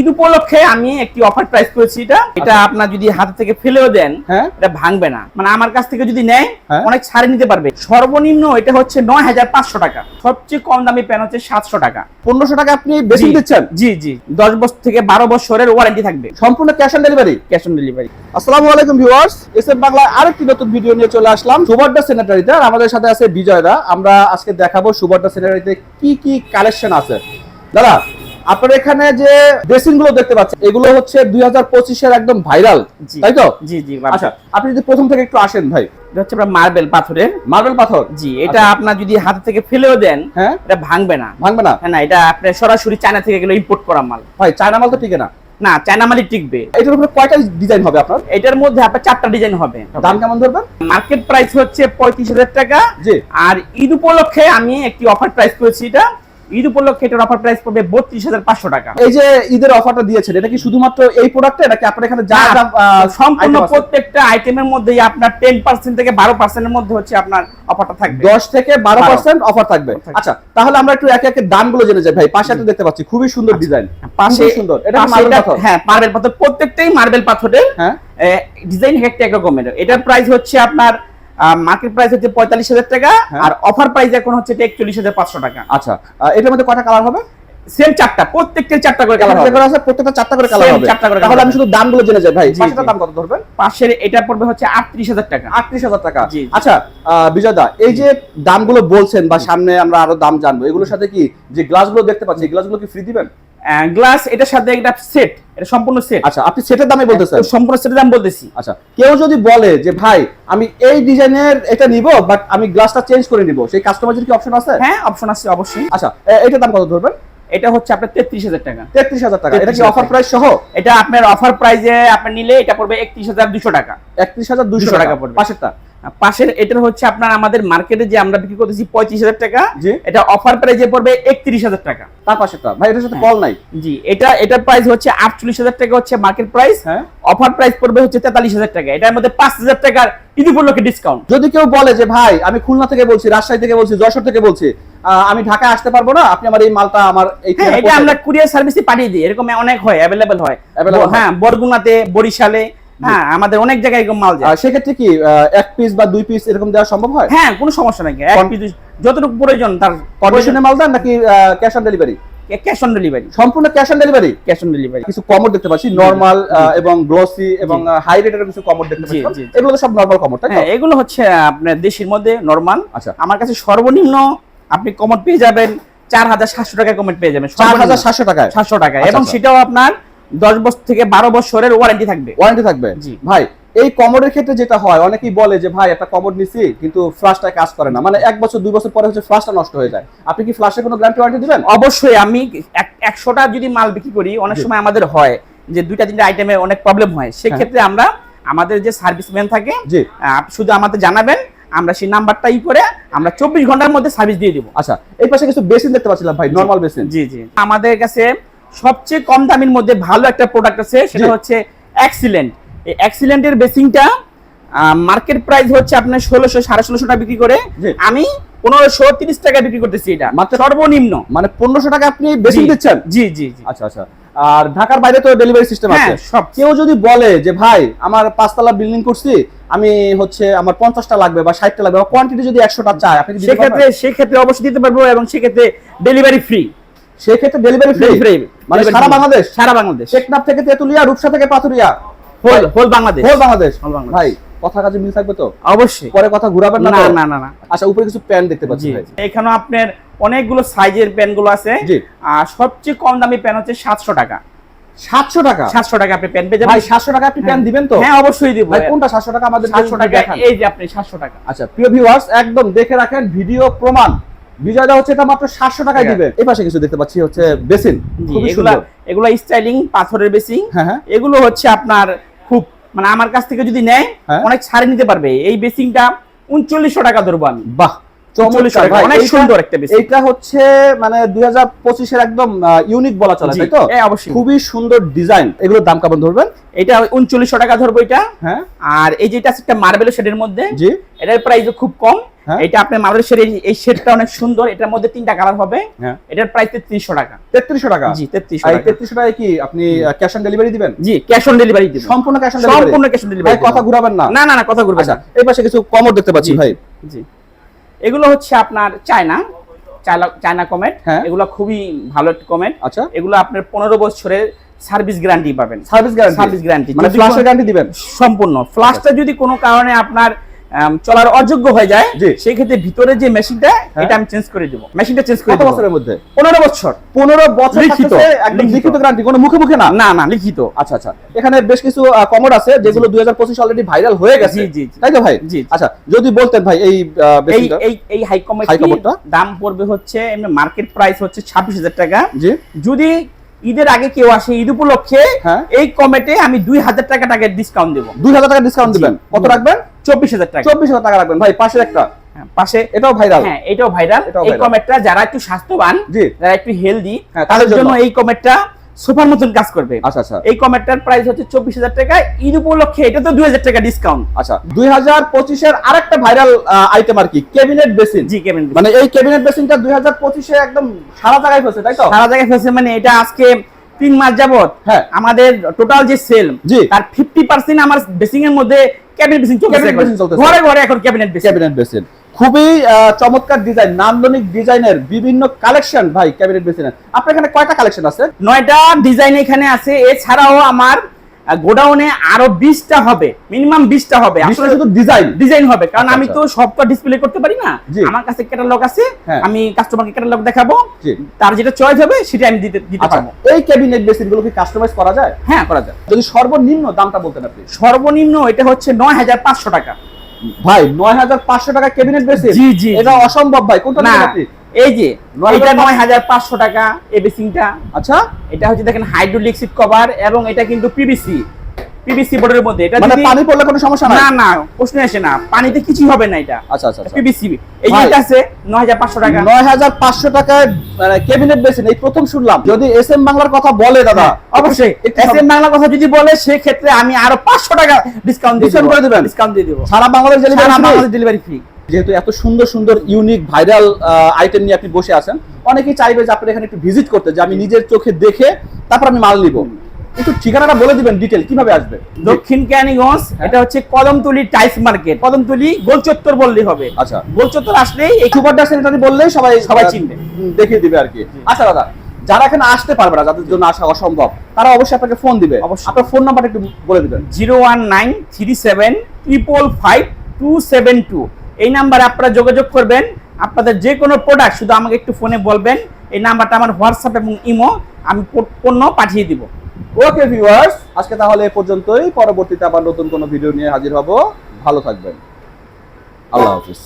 ঈদ উপলক্ষে আমি একটি অফার প্রাইস করেছি এটা। এটা আপনার যদি হাত থেকে ফেলেও দেন হ্যাঁ। এটা ভাঙবে না। মানে আমার কাছ থেকে যদি নেয় হ্যাঁ। অনেক ছাড়ে নিতে পারবে। সর্বনিম্ন এটা হচ্ছে নয় হাজার পাঁচশো টাকা। সবচেয়ে কম দামি প্যান হচ্ছে সাতশো টাকা। পনেরোশো টাকা আপনি বেশি দিচ্ছেন জি জি। দশ বছর থেকে বারো বছরের ওয়ারেন্টি থাকবে। সম্পূর্ণ cash on delivery cash on delivery আসসালামু আলাইকুম ভিউয়ার্স এসএম বাংলায় আরেকটি নতুন ভিডিও নিয়ে চলে আসলাম। সুবর্ণা স্যানিটারিতে আর আমাদের সাথে আছে বিজয়দা আমরা আজকে দেখাবো সুবর্ণা সেনেটারিতে কি কি কালেকশন আছে। দাদা আপনার এখানে যে ড্রেসিংগুলো দেখতে পাচ্ছেন এগুলো হচ্ছে দুই হাজার পঁচিশের একদম ভাইরাল তাই তো? জি জি আচ্ছা আপনি যদি প্রথম থেকে একটু আসেন ভাই। এটা হচ্ছে আপনার মার্বেল পাথরের। মার্বেল পাথর? জি এটা আচ্ছা। আপনার যদি হাত থেকে ফেলেও দেন হ্যাঁ? এটা ভাঙবে না। ভাঙবে না? হ্যাঁ না এটা আপনার সরাসরি চায়না থেকে গেলে ইম্পোর্ট করা মাল। ভাই চায়না মাল তো ঠিক না। না চায়না মালই টিকবে। এটার উপরে কয়টা ডিজাইন হবে আপনার? এটার মধ্যে আপনার চারটা ডিজাইন হবে। দাম কেমন ধরবেন? মার্কেট প্রাইস হচ্ছে পঁয়ত্রিশ হাজার টাকা। জি। আর ঈদ উপলক্ষে আমি একটি অফার প্রাইস করেছি এটা। ঈদ উপলক্ষে এটার অফার প্রাইস পড়বে বত্রিশ হাজার পাঁচশো টাকা। এই যে ঈদের অফারটা দিয়েছেন এটা কি শুধুমাত্র এই প্রোডাক্টে নাকি আপনার এখানে যা যা সম্পূর্ণ প্রত্যেকটা আইটেমের মধ্যেই আপনার টেন পার্সেন্ট থেকে বারো পার্সেন্টের মধ্যে হচ্ছে আপনার অফারটা থাকবে। দশ থেকে বারো। পার্সেন্ট অফার থাকবে। আচ্ছা তাহলে আমরা একটু একে একে দামগুলো জেনে যাই। ভাই পাশে একটা দেখতে পাচ্ছি খুবই সুন্দর ডিজাইন পাশে সুন্দর। এটা মার্বেল পাথর? হ্যাঁ মার্বেল পাথর। প্রত্যেকটাই মার্বেল পাথরের হ্যাঁ। ডিজাইন একটা এক রকমের এটার প্রাইস হচ্ছে আপনার মার্কেট প্রাইস হচ্ছে পঁয়তাল্লিশ হাজার টাকা হ্যাঁ। আর অফার প্রাইস এখন হচ্ছে একচল্লিশ হাজার পাঁচশো টাকা। আচ্ছা এটার মধ্যে কয়টা কালার হবে? সেম চারটা প্রত্যেকটার চারটা করে কালার হবে। আছে প্রত্যেকটা চারটা করে কালার হবে। চারটা করে তাহলে আমি। শুধু দামগুলো জেনে যাই। ভাই দাম কত ধরবেন? পাশের এটা পড়বে হচ্ছে আটত্রিশ হাজার টাকা। আটত্রিশ হাজার টাকা। জি, জি। আচ্ছা আহ, বিজয় দা এই যে দামগুলো বলছেন বা সামনে আমরা আরও দাম জানব এগুলোর সাথে কি যে গ্লাসগুলো দেখতে পাচ্ছি গ্লাসগুলো কি ফ্রি দিবেন? গ্লাস এটার সাথে একটা সেট এটা সম্পূর্ণ সেট আচ্ছা আপনি সেটের দামে বলতেছেন? সম্পূর্ণ সেটের দাম বলতেছি। আচ্ছা কেউ যদি বলে যে ভাই আমি এই ডিজাইনের এটা নিব বাট আমি গ্লাসটা চেঞ্জ করে নিব সেই কাস্টমাইজের কি অপশন আছে? হ্যাঁ অপশন আছে অবশ্যই। আচ্ছা এ- এটার দাম কত ধরবেন? এটা হচ্ছে আপনার তেত্রিশ হাজার টাকা। তেত্রিশ হাজার টাকা। এটা কি অফার প্রাইস সহ? এটা আপনার অফার প্রাইজে আপনি নিলে এটা পড়বে একত্রিশ হাজার দুশো টাকা। একত্রিশ হাজার দুশো টাকা। পড়বে। পাশেরটা? পাশের এটার হচ্ছে আপনার আমাদের মার্কেটে যে আমরা বিক্রি করতেছি পঁয়ত্রিশ হাজার টাকা এটা অফার প্রাইজে পড়বে একত্রিশ হাজার টাকা। তার পাশেরটা ভাই এটার সাথে হ্যাঁ। কল নাই। জি এটা এটার প্রাইস হচ্ছে আটচল্লিশ হাজার টাকা হচ্ছে মার্কেট প্রাইস হ্যাঁ। অফার প্রাইস পড়বে হচ্ছে তেতাল্লিশ হাজার টাকা। এটার মধ্যে পাঁচ হাজার টাকার ঈদ উপলক্ষে ডিসকাউন্ট যদি কেউ বলে যে ভাই আমি খুলনা থেকে বলছি রাজশাহী থেকে বলছি যশোর থেকে বলছি আমি ঢাকায় আসতে পারব না? আপনি আমার এই মালটা আমার হ্যাঁ এটা আমরা কুরিয়ার সার্ভিসে পাঠিয়ে দিই। এরকম অনেক হয় অ্যাভেলেবেল হয়। হ্যাঁ। বরগুনাতে বরিশালে হ্যাঁ আমাদের অনেক জায়গায় এরকম মাল যায়। সেক্ষেত্রে কি এক পিস বা দুই পিস এরকম দেওয়া সম্ভব হয়? হ্যাঁ কোনো সমস্যা নাই। এক piece যতটুকু প্রয়োজন তার কন্ডিশনে মাল দেন নাকি cash on delivery cash on delivery সম্পূর্ণ cash on delivery cash on delivery কিছু কমোড দেখতে পাচ্ছি নরমাল এবং গ্লসি এবং হাই রেটের কিছু কমোড দেখতে পাচ্ছি। এগুলো তো সব নরমাল কমোড তাই হ্যাঁ এগুলো হচ্ছে আপনার দেশের মধ্যে নরমাল আচ্ছা। আমার কাছে সর্বনিম্ন আপনি কমেন্ট পেয়ে যাবেন চার হাজার সাতশো টাকা কমেন্ট পেয়ে যাবেন চার হাজার সাতশো টাকায়? সাতশো টাকা আচ্ছা, এবং আচ্ছা। সেটাও আপনার দশ বছর থেকে বারো বছরের ওয়ারেন্টি থাকবে। ওয়ারেন্টি থাকবে? ভাই এই কমোডের ক্ষেত্রে যেটা হয় অনেকেই বলে যে ভাই একটা কমোড নিছি কিন্তু ফ্লাশটা কাজ করে না। মানে এক বছর দুই বছর পরে হচ্ছে ফ্লাশটা নষ্ট হয়ে যায়। আপনি কি ফ্লাশের কোনো গ্যারান্টি ওয়ারেন্টি দিবেন? অবশ্যই আমি একশোটা যদি মাল বিক্রি করি অনেক সময় আমাদের হয় যে দুইটা তিনটা আইটেমে অনেক প্রবলেম হয়। সেক্ষেত্রে আমরা আমাদের যে সার্ভিসম্যান থাকে শুধু আমাদের জানাবেন আমরা সেই নাম্বারটা ই করে আমরা চব্বিশ ঘণ্টার মধ্যে সার্ভিস দিয়ে দিব। আচ্ছা এই পাশে কিছু বেসিন দেখতে পাচ্ছিলাম ভাই নরমাল বেসিন জি জি। আমাদের কাছে সবচেয়ে কম দামের মধ্যে ভালো একটা প্রোডাক্ট আছে সেটা হচ্ছে অ্যাক্সিলেন্ট এই অ্যাক্সিলেন্টের বেসিংটা মার্কেট প্রাইস হচ্ছে আপনার ষোলোশো সাড়ে ষোলোশো টাকা বিক্রি করে। আমি পনেরোশো তিরিশ টাকা বিক্রি করতেছি এটা। মাত্র- সর্বনিম্ন। মানে পনেরোশো টাকা আপনি জি। দিচ্ছেন? জি জি জি। আচ্ছা আচ্ছা। আর ঢাকার বাইরে তো ডেলিভারি সিস্টেম হ্যাঁ আছে। সব। কেউ যদি বলে যে ভাই আমার পাঁচতলা বিল্ডিং করছি আমি হচ্ছে আমার পঞ্চাশটা লাগবে বা ষাটটা লাগবে বা কোয়ান্টিটি যদি একশোটা চায় আপনি সেক্ষেত্রে সেক্ষেত্রে অবশ্যই দিতে পারব এবং সেক্ষেত্রে ডেলিভারি ফ্রি সেক্ষেত্রে ডেলিভারি ফ্রি ফ্রি মানে সারা বাংলাদেশ? সারা বাংলাদেশ। টেকনাফ থেকে তেতুলিয়া রূপসা থেকে whole whole Bangladesh. Whole Bangladesh. Whole Bangladesh. ভাই কথা কাজে মিল থাকবে তো? অবশ্যই। পরে কথা ঘুরাবেন না না না না আচ্ছা উপরে কিছু প্যান্ট দেখতে পাচ্ছি এখানে আপনার অনেকগুলো সাইজের আছে। আর সবচেয়ে কম দামি প্যান হচ্ছে সাতশো টাকা। সাতশো টাকা? সাতশো টাকা আপনি প্যান পেয়ে ভাই সাতশো টাকা আপনি প্যান্ট দিবেন তো? হ্যাঁ অবশ্যই দিব। কোনটা সাতশো টাকা আমাদের সাতশো টাকা এই যে আপনি সাতশো টাকা। আচ্ছা প্রিয় ভিউয়ার্স একদম দেখে রাখেন ভিডিও প্রমাণ। বিজয়দা হচ্ছে এটা মাত্র সাতশো টাকায় হ্যাঁ। দিবে। এই পাশে কিছু দেখতে পাচ্ছি হচ্ছে বেসিন। এগুলা এগুলা স্টাইলিং পাথরের বেসিং হ্যাঁ হ্যাঁ। এগুলো হচ্ছে আপনার খুব মানে আমার কাছ থেকে যদি নেয় হ্যাঁ। অনেক ছাড়ে নিতে পারবে। এই বেসিংটা উনচল্লিশশো টাকা ধরবো আমি। বাহ হচ্ছে মানে দুই হাজার পঁচিশের একদম ইউনিক বলা চলে তাই তো? অবশ্যই। খুবই সুন্দর ডিজাইন এগুলোর দাম কেমন ধরবেন? এটা উনচল্লিশশো টাকা ধরবো এটা। হ্যাঁ। আর এই যেটা একটা মার্বেল শেডের মধ্যে জি। এটার প্রাইস খুব কম। হ্যাঁ। এটা আপনার মার্বেল শেডের এই শেডটা অনেক সুন্দর এটার মধ্যে তিনটা কালার হবে। হ্যাঁ। এটার প্রাইস তেত্রিশশো টাকা। তেত্রিশশো টাকা? জি তেত্রিশশো টাকা। তেত্রিশশো কি আপনি ক্যাশ অন ডেলিভারি দিবেন? জি ক্যাশ অন ডেলিভারি দিব। সম্পূর্ণ ক্যাশ অন ডেলিভারি সম্পূর্ণ ক্যাশ অন ডেলিভারি কথা ঘুরাবেন না। না না কথা ঘুরবে আচ্ছা না এই পাশে কিছু কমর দেখতে পাচ্ছি ভাই। জি। এগুলো হচ্ছে আপনার চায়না চায়না কমেট। হ্যাঁ। এগুলো খুবই ভালো একটা কমেট। আচ্ছা। এগুলো আপনার পনেরো বছরের সার্ভিস গ্যারান্টি পাবেন। Service guarantee? Service guarantee. মানে ফ্ল্যাশের গ্যারান্টি দিবেন? সম্পূর্ণ। ফ্লাশটা যদি কোনো কারণে আপনার চলার অযোগ্য হয়ে যায় সেই ক্ষেত্রে ভিতরে যে মেশিনটা হ্যাঁ। এটা আমি চেঞ্জ করে দেবো। মেশিনটা চেঞ্জ করে বছরের মধ্যে? পনেরো বছর। পনেরো বছর লিখিত, একদম লিখিত। গ্যারান্টি কোনো মুখে মুখে না? না না লিখিত। আচ্ছা আচ্ছা। এখানে বেশ কিছু কমোড আছে যেগুলো দুই হাজার পঁচিশ অলরেডি ভাইরাল হয়ে গেছে। জি, জি। তাই তো ভাই? জি। আচ্ছা যদি বলতেন ভাই এই এই এই এই হাই কমের High commode টা? দাম পড়বে হচ্ছে এমনি মার্কেট প্রাইস হচ্ছে ছাব্বিশ হাজার টাকা। জি। যদি ঈদের আগে কেউ আসে ঈদ উপলক্ষে হ্যাঁ। এই কমেটে আমি দুই হাজার টাকা টাকা ডিসকাউন্ট দেবো। দুই হাজার টাকা ডিসকাউন্ট দিবেন। কত রাখবেন? চব্বিশ হাজার টাকা। চব্বিশ হাজার টাকা রাখবেন। ভাই পাশের একটা। হ্যাঁ, পাশে এটাও ভাইরাল হ্যাঁ এটাও ভাইরাল এই কমেটটা যারা একটু স্বাস্থ্যবান যারা একটু হেলদি হ্যাঁ, তাদের তাদের জন্য। জন্য। এই কমেটটা সুপার মতন কাজ করবে। আচ্ছা আচ্ছা। এই কমেটটার প্রাইস হচ্ছে চব্বিশ হাজার টাকা। ঈদ উপলক্ষে এটা তো দুই হাজার টাকা ডিসকাউন্ট আচ্ছা দুই হাজার পঁচিশের আরেকটা ভাইরাল আইটেম আর কি ক্যাবিনেট বেসিন জি মানে এই ক্যাবিনেট বেসিনটা দুই হাজার পঁচিশে একদম সারা জায়গায় ফেলছে তাই তো? সারা জায়গায় ফেলছে মানে এটা আজকে তিন মাস যাবত হ্যাঁ। আমাদের টোটাল যে সেল তার ফিফটি পার্সেন্ট আমার বেসিং এর মধ্যে ক্যাবিনেট বেসিন চলতেছে। ঘরে ঘরে এখন ক্যাবিনেট বেসিন। Cabinet basin. খুবই আহ, চমৎকার ডিজাইন নান্দনিক ডিজাইনের বিভিন্ন কালেকশন ভাই ক্যাবিনেট বেসিনের। আপনার এখানে কয়টা কালেকশন আছে? নয়টা ডিজাইন এখানে আছে। এছাড়াও আমার গোডাউনে আরও বিশটা হবে মিনিমাম বিশটা হবে। আসলে শুধু ডিজাইন ডিজাইন হবে কারণ আচ্ছা, আমি তো সব তো ডিসপ্লে করতে পারি না। আমার কাছে ক্যাটালগ আছে হ্যাঁ। আমি কাস্টমারকে ক্যাটালগ দেখাবো তার যেটা চয়েস হবে সেটা আমি দিতে দিতে আচ্ছা পারব। এই ক্যাবিনেট বেসিনগুলো কি কাস্টমাইজ করা যায়? হ্যাঁ করা যায়। যদি সর্বনিম্ন দামটা বলতেন আপনি। সর্বনিম্ন এটা হচ্ছে নয় হাজার পাঁচশো টাকা। ভাই নয় হাজার পাঁচশো টাকা ক্যাবিনেট বেসিন জি, জি, এটা অসম্ভব ভাই কোনটা আপনি? এই যে এটা নয় হাজার পাঁচশো টাকা এই বেসিংটা আচ্ছা। এটা হচ্ছে দেখেন হাইড্রোলিক সিট কভার এবং এটা কিন্তু পিভিসি পিভিসি বোর্ডের মধ্যে। এটা মানে পানি পড়লে কোনো সমস্যা নাই? না না প্রশ্ন আসে না। পানিতে কিছুই হবে না এটা। আচ্ছা আচ্ছা আচ্ছা। পিভিসি এই আছে নয় হাজার পাঁচশো টাকা। নয় হাজার পাঁচশো টাকায় ক্যাবিনেট বেসিন এই প্রথম শুনলাম। যদি এস এম বাংলার কথা বলে দাদা হ্যাঁ, অবশ্যই। একটু এস এম বাংলা কথা যদি বলে সেক্ষেত্রে আমি আরও পাঁচশো টাকা ডিসকাউন্ট দিয়ে করে দিবেন? ডিসকাউন্ট দিয়ে দেবো। সারা বাংলাদেশ সারা বাংলাদেশ ডেলিভারি ফ্রি যেহেতু এত সুন্দর সুন্দর ইউনিক ভাইরাল আইটেম নিয়ে আপনি বসে আছেন অনেকেই চাইবে যে আপনার এখানে একটু ভিজিট করতে যে আমি নিজের চোখে দেখে তারপর আমি মাল নিব। একটু ঠিকানাটা বলে দিবেন ডিটেল কীভাবে আসবে? দক্ষিণ ক্যানিগঞ্জ হ্যাঁ। এটা হচ্ছে কদমতলি টাইস মার্কেট। কদমতলি গোলচত্বর বললেই হবে। আচ্ছা। গোলচত্বর আসলেই এই সুপারডার স্যানিটারি বললেই সবাই সবাই চিনবে। দেখিয়ে দিবে আর কি। আচ্ছা দাদা যারা এখানে আসতে পারবে না যাদের জন্য আসা অসম্ভব তারা অবশ্যই আপনাকে ফোন দিবে। অবশ্যই। আপনার ফোন নাম্বারটা একটু বলে দিবেন। Zero one nine three seven triple five two seven two. এই নাম্বারে আপনারা যোগাযোগ করবেন। আপনাদের যে কোনো প্রোডাক্ট শুধু আমাকে একটু ফোনে বলবেন, এই নাম্বারটা আমার হোয়াটসঅ্যাপ এবং ইমো আমি পণ্য পাঠিয়ে দিব। ওকে ভিউয়ার্স আজকে তাহলে এ পর্যন্তই। পরবর্তীতে আবার নতুন কোনো ভিডিও নিয়ে হাজির হব। ভালো থাকবেন। আল্লাহ হাফিজ।